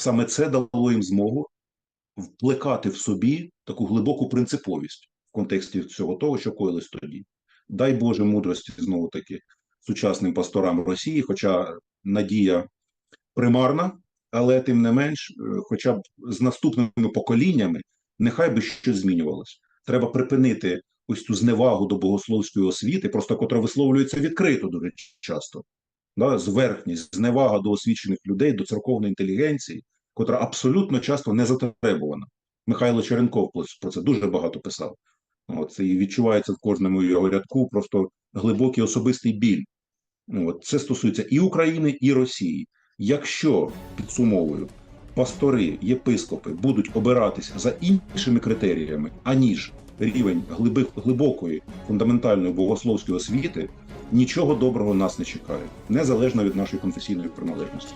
саме це дало їм змогу вплекати в собі таку глибоку принциповість в контексті всього того, що коїлось тоді. Дай Боже мудрості знову таки сучасним пасторам Росії, хоча надія примарна, але тим не менш, е, хоча б з наступними поколіннями, нехай би щось змінювалося. Треба припинити ось цю зневагу до богословської освіти, просто котра висловлюється відкрито дуже часто. Да, зверхність, зневага до освічених людей, до церковної інтелігенції, котра абсолютно часто не затребувана. Михайло Черенков про це дуже багато писав. От, і відчувається в кожному його рядку просто глибокий особистий біль. От, це стосується і України, і Росії. Якщо підсумовую, пастори, єпископи будуть обиратися за іншими критеріями, аніж рівень глибих, глибокої фундаментальної богословської освіти, нічого доброго нас не чекає, незалежно від нашої конфесійної приналежності.